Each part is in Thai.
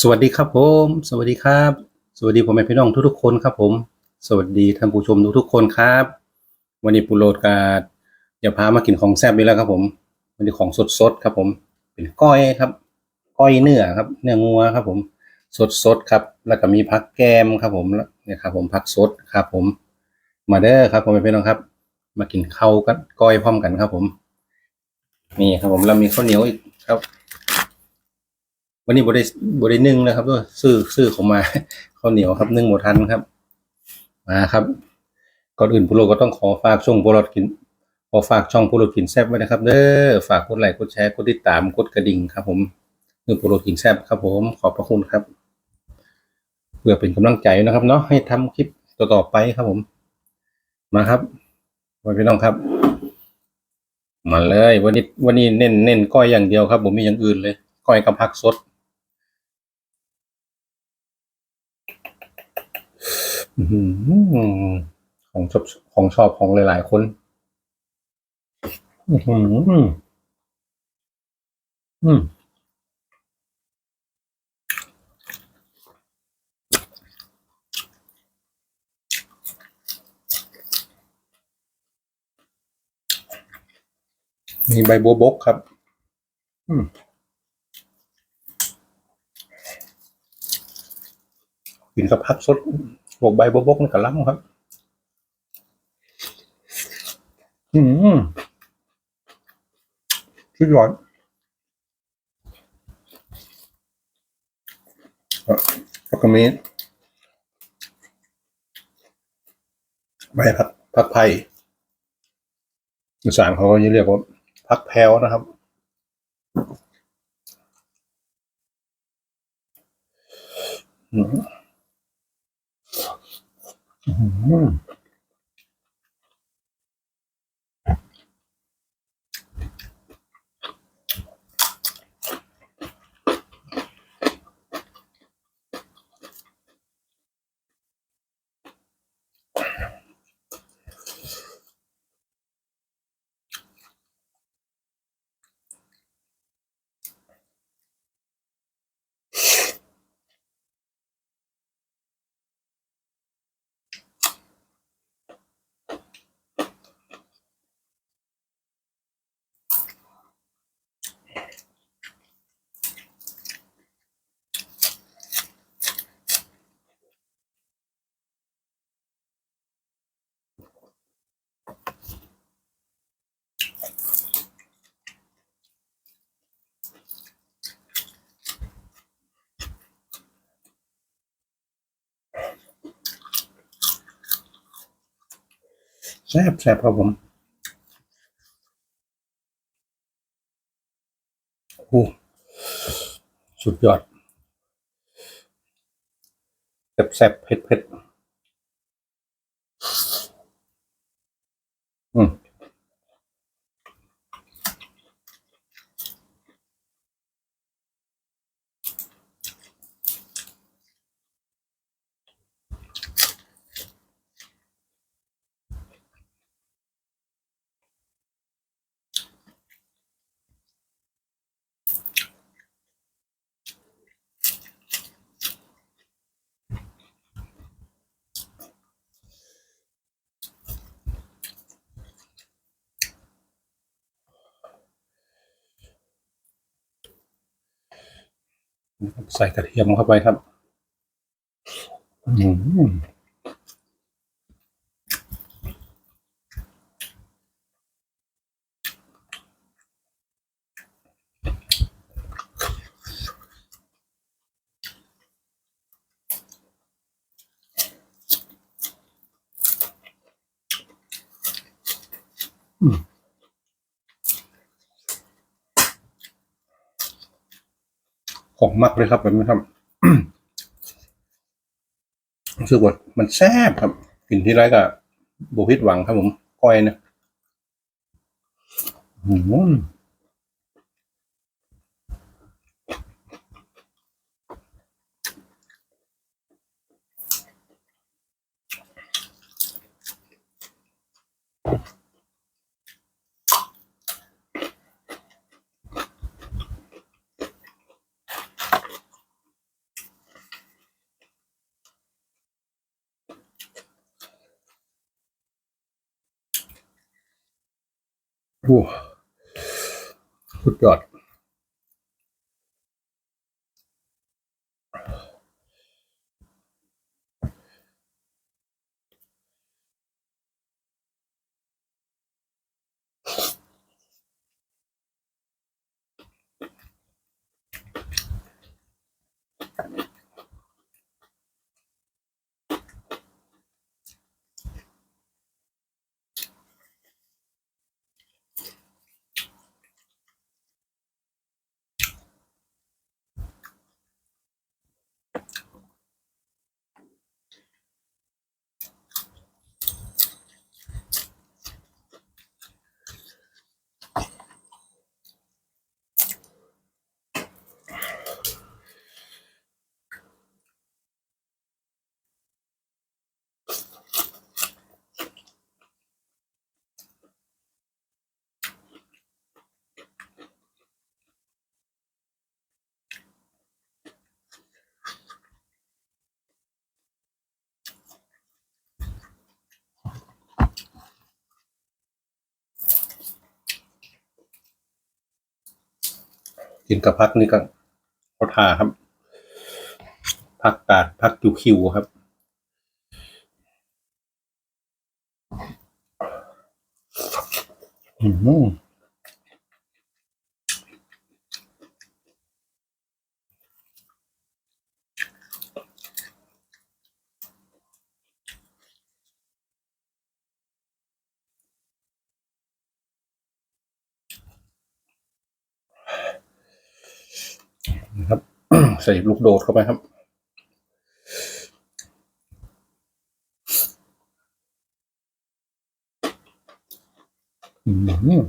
สวัสดีครับผม สวัสดีครับ สวัสดีพ่อแม่พี่น้องทุกๆคนครับผม สวัสดีท่านผู้ชมทุกๆคนครับ วันนี้ปูโรดกาจะพามากินของแซ่บอีกแล้วครับ ผมวันนี้ของสดๆครับ ผม เป็นก้อยครับ ก้อยเนื้อครับ เนื้องัวครับ ผมสดๆครับ แล้วก็มีผักแกมครับ ผมเนี่ยครับ ผมผักสดครับ ผม มาเด้อครับพ่อแม่พี่น้องครับ มากินข้าวกับก้อยพร้อมกันครับ ผมนี่ครับผมแล้วมีข้าวเหนียวอีกครับ วันนี้บได้บได้นึ่งนะครับด้วยซื้อซื้อของมาข้าวเหนียวครับนึ่งหมดทันครับ มาครับ ก่อนอื่นพวกเราก็ต้องขอฝากช่องพวกเรากินขอฝากช่องพวกเรากินแซ่บไว้นะครับเด้อฝากกดไลค์กดแชร์กดติดตามกดกระดิ่งครับ ผมเพื่อพวกเรากินแซ่บครับ ผมขอบพระคุณครับ เพื่อเป็นกำลังใจนะครับ เนาะให้ทำคลิปต่อๆไปครับ ผม มาครับวันพี่น้องครับ มาเลย วันนี้วันนี้เน้นเน้นก้อยอย่างเดียวครับ ผมไม่อย่างอื่นเลยก้อยกับผักสด อื้อหือ ของชอบของชอบของหลาย ๆ คนอื้อหืออืมมีใบบัวบกครับ อืมกินกับผักสด บวกใบบัวบกนี่กับล้ำครับ อืมสุดยอดอะแล้วก็มีใบผักผักไผ่อีสานเขาก็จะเรียกว่าผักแพรวนะครับอืม อืม แซ่บแซ่บครับผมโอ้สุดยอดแซ่บแซ่บเผ็ดเผ็ดอืม ใส่กระเทียมเข้าไปครับ อืม ของมักเลยครับแบบนี้ครับรู้สึกว่ามันแซ่บครับกลิ่นที่ไรก็บุพิดหวังครับผมก้อยนะอืม โอ้สุดยอด กินกับพักนี่ก็เขาทาครับ พักกาดพักคิวคิวครับ อืมนะครับ ใส่ลูกโดดเข้าไปครับ อืม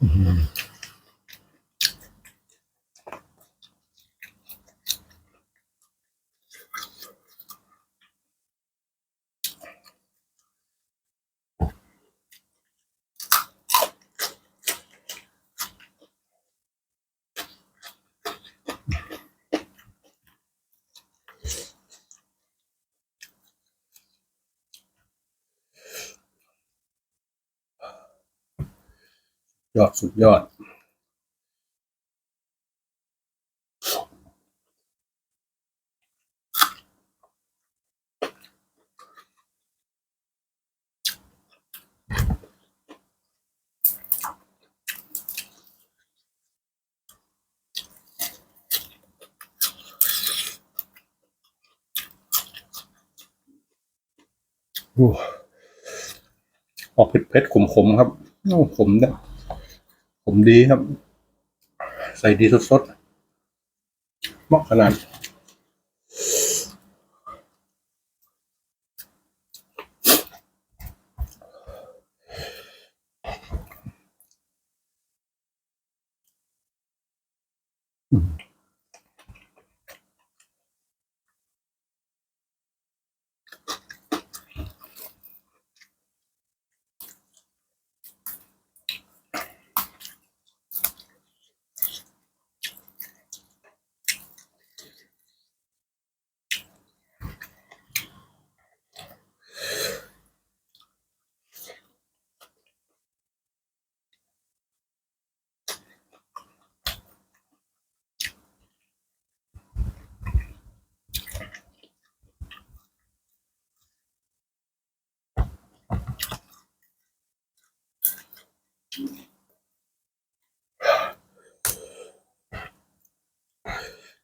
ย อด สุดยอดโอ้ออกเผ็ดเผ็ดขมๆครับ โอ้ขมเนี่ย ผมดีครับ ใส่ดีสดๆเหมาะขนาด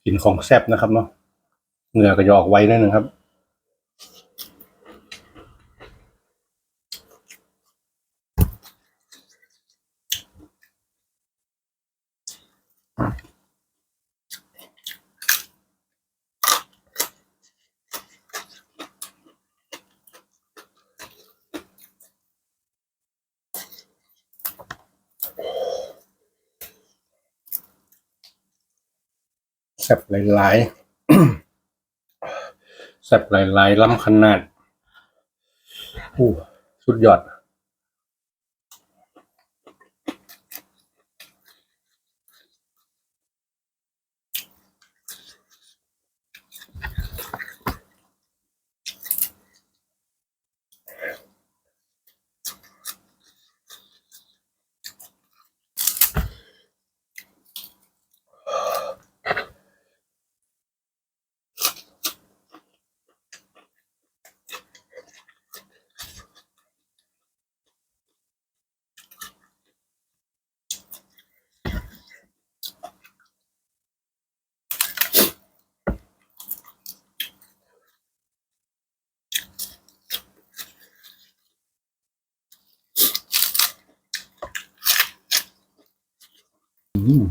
กินของแซ่บนะครับเนาะเหงื่อก็จะออกไว้นิดนึงครับ แซ่บหลายๆแซ่บหลายๆล้ำขนาดอู้สุดยอด กิน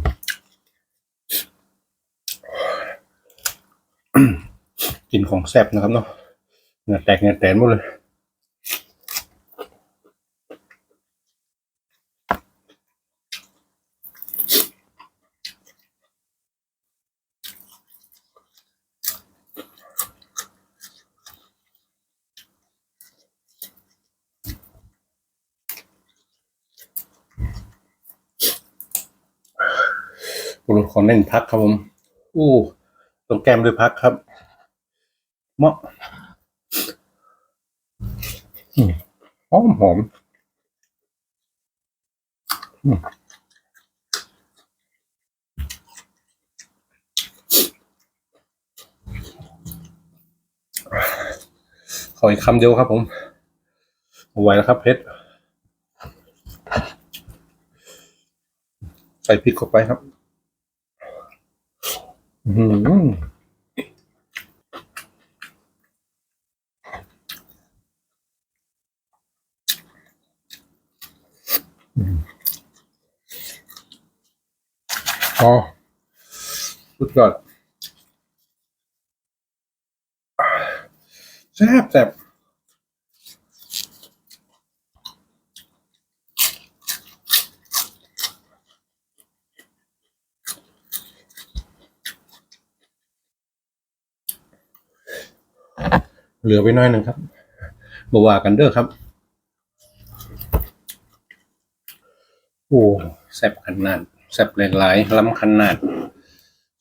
ของแซ่บนะครับเนาะเหงื่อแตกเหงื่อแตนหมดเลยบุรุษขอเน้นพักครับผม อู้ ตรงแก้มด้วยพักครับ เหมาะอืมหอมหอมขออีกคำเดียวครับผมเอาไว้แล้วครับเพชรใส่พริกเข้าไปครับ อืม อ๋อสุดยอดแซ่บแซ่บเหลือไปน้อยหนึ่งครับบว่ากันเด้อครับ อ้แซ่บขนาดแซ่บหลายๆล้ำขนาด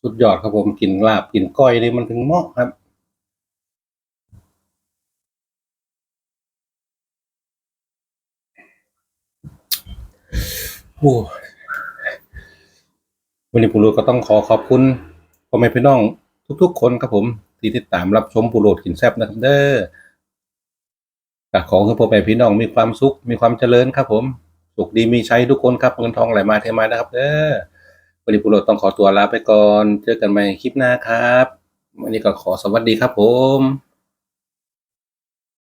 สุดยอดครับผมกินลาบกินก้อยนี่มันถึงเหมาะครับโอ้วันนี้ปูโรดก็ต้องขอขอบคุณพ่อแม่พี่น้องทุกๆ คนครับผม ที่ติดตามรับชมปูโรดกินแซ่บนะครับเด้อก็ขอให้พ่อแม่พี่น้องมีความสุขมีความเจริญครับผม สุขดีมีใช้ทุกคนครับเงินทองไหลมาเทมานะครับเด้อวันนี้ปุโรต้องขอตัวลาไปก่อน เจอกันใหม่คลิปหน้าครับ วันนี้ก็ขอสวัสดีครับผม